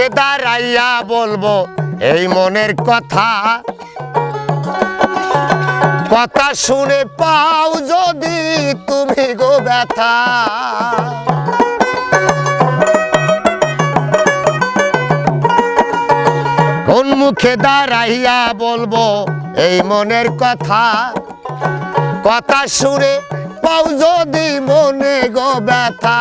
মুখে দাঁড়াইয়া বলব, এই মনের কথা। কথা শুনে পাও যদি তুমি গো ব্যথা। কোন মুখে দাঁড়াইয়া বলব, এই মনের কথা। কথা শুনে পাও যদি মনে গো ব্যথা।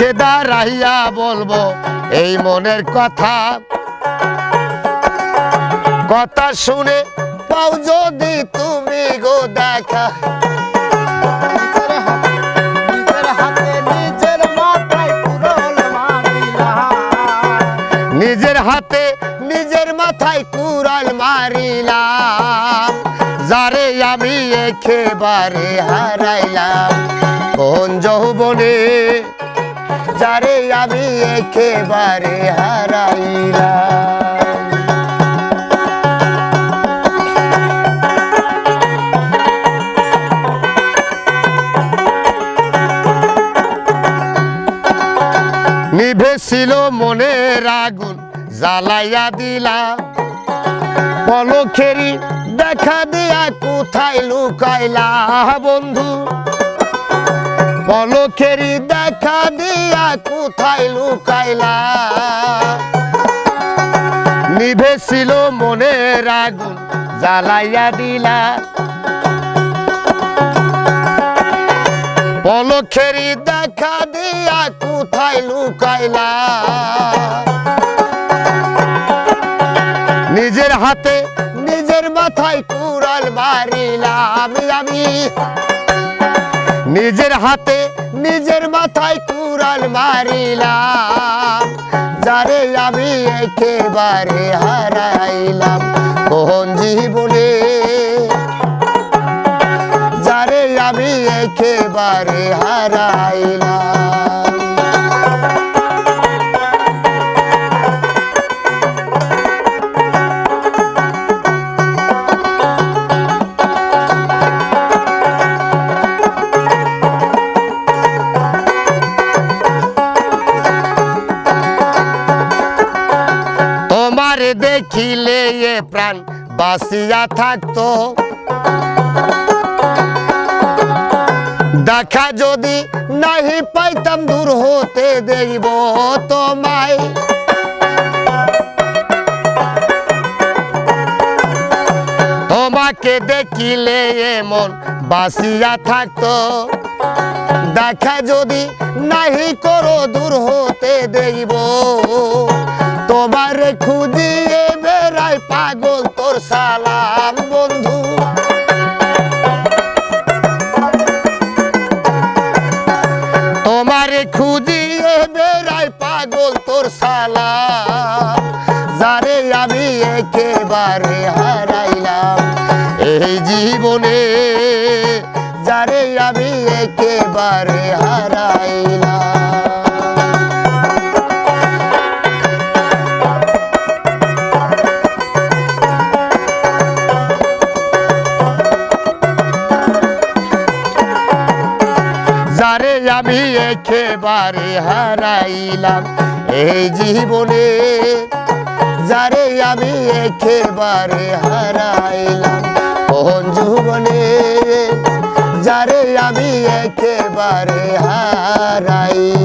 মুখে দাঁড়াইয়া বলব এই মনের কথা। কথা শুনে পাও যদি তুমি গো দেখা। নিজের হাতে নিজের মাথায় কুড়োল মারিলাম নিজের হাতে নিজের মাথায় কুড়াল মারিলাম যারে আমি একেবারে হারাইলাম। কোন যৌবনে যারে আমি একেবারে হারাইলাম। নিভেছিল মনের আগুন, জ্বালাইয়া দিলা পলখেরি দেখা দিয়া কোথায় লুকাইলা বন্ধু? পলখেরি দেখা দিয়া কোথায় লুকাইলা? নিভেছিল মনের আগুন, জ্বালাইয়া দিলা। পলখেরি দেখা দিয়া কোথায় লুকাইলা? নিজের হাতে, নিজের মাথায় কুড়াল মারিলা আমি আমি। নিজের হাতে নিজের মাথায় কুড়াল মারিলাম, যারে আমি একেবারে হারাইলাম। কোন জীবনে যারে আমি একেবারে হারাইলাম। প্রাণ বাসিয়া থাকতো। দেখা যদি নাহি পাইতাম দূর হতে দেখব তোমায়। তোমাকে দেখিলে এমন বাসিয়া থাকতো। দেখা যদি নাহি করো দূর হতে দেখব তোমার খুঁজিয়ে বেড়াই পাগল তোর সালাম, বন্ধু। তোমার খুঁজিয়ে বেড়াই পাগল তোর সালা যারে আমি একেবারে হারাইলাম। এই জীবনে যারে আমি একেবারে হারাইলাম আমি একেবারে হারাইলাম। এই জীবনে যারে আমি একেবারে হারাইলাম। কোন জীবনে যারে আমি একেবারে হারাইলাম।